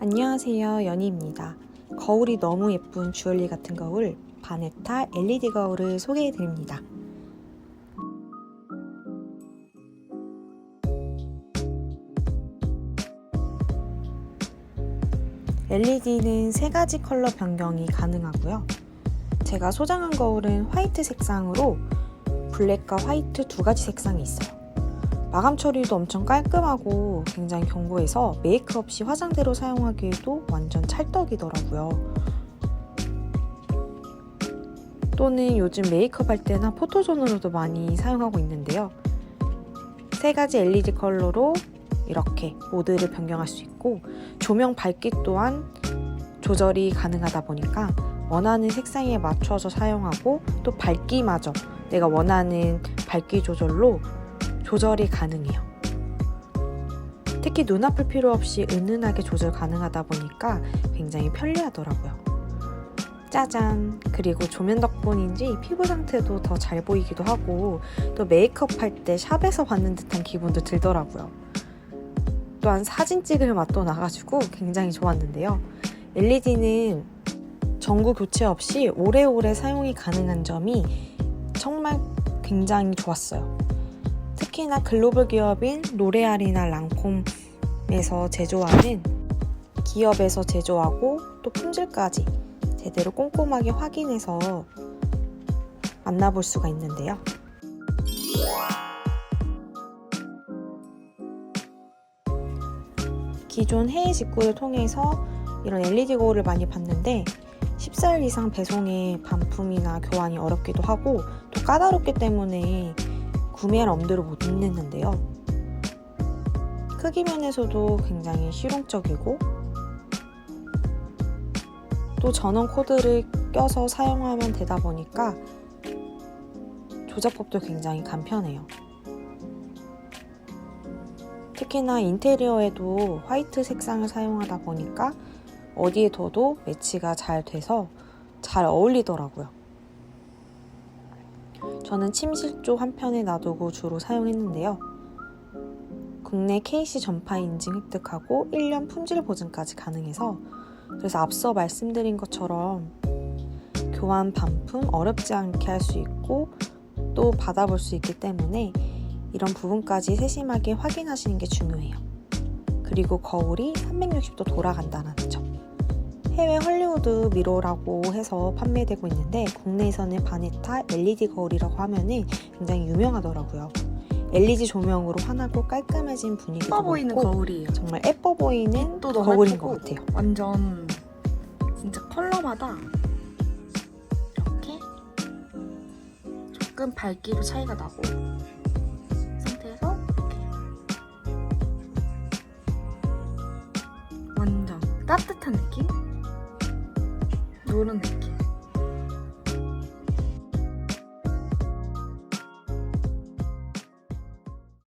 안녕하세요 연희입니다. 거울이 너무 예쁜 주얼리 같은 거울 바네타 LED 거울을 소개해 드립니다. LED는 세 가지 컬러 변경이 가능하고요. 제가 소장한 거울은 화이트 색상으로 블랙과 화이트 두 가지 색상이 있어요 마감 처리도 엄청 깔끔하고 굉장히 견고해서 메이크 없이 화장대로 사용하기에도 완전 찰떡이더라고요. 또는 요즘 메이크업 할 때나 포토존으로도 많이 사용하고 있는데요. 세 가지 LED 컬러로 이렇게 모드를 변경할 수 있고 조명 밝기 또한 조절이 가능하다 보니까 원하는 색상에 맞춰서 사용하고 또 밝기마저 내가 원하는 밝기 조절로 조절이 가능해요. 특히 눈 아플 필요 없이 은은하게 조절 가능하다 보니까 굉장히 편리하더라고요. 짜잔! 그리고 조면 덕분인지 피부 상태도 더 잘 보이기도 하고 또 메이크업 할 때 샵에서 받는 듯한 기분도 들더라고요. 또한 사진 찍을 맛도 나가지고 굉장히 좋았는데요. LED는 전구 교체 없이 오래오래 사용이 가능한 점이 정말 굉장히 좋았어요. 특히나 글로벌 기업인 로레알이나 랑콤에서 제조하는 기업에서 제조하고 또 품질까지 제대로 꼼꼼하게 확인해서 만나볼 수가 있는데요. 기존 해외 직구를 통해서 이런 LED 거울을 많이 봤는데 14일 이상 배송에 반품이나 교환이 어렵기도 하고 또 까다롭기 때문에 구매할 엄두를 못 냈는데요. 크기 면에서도 굉장히 실용적이고 또 전원 코드를 껴서 사용하면 되다 보니까 조작법도 굉장히 간편해요. 특히나 인테리어에도 화이트 색상을 사용하다 보니까 어디에 둬도 매치가 잘 돼서 잘 어울리더라고요. 저는 침실조 한 편에 놔두고 주로 사용했는데요. 국내 KC 전파 인증 획득하고 1년 품질 보증까지 가능해서 그래서 앞서 말씀드린 것처럼 교환 반품 어렵지 않게 할 수 있고 또 받아볼 수 있기 때문에 이런 부분까지 세심하게 확인하시는 게 중요해요. 그리고 거울이 360도 돌아간다는 점. 해외 헐리우드 미로라고 해서 판매되고 있는데 국내에서는 바네타 LED 거울이라고 하면은 굉장히 유명하더라고요. LED 조명으로 환하고 깔끔해진 분위기도 예뻐 보이는 그렇고 거울이에요. 정말 예뻐 보이는 거울인 예쁘고. 것 같아요. 완전 진짜 컬러마다 이렇게 조금 밝기도 차이가 나고 이 상태에서 이렇게 완전 따뜻한 느낌? 노는 느낌?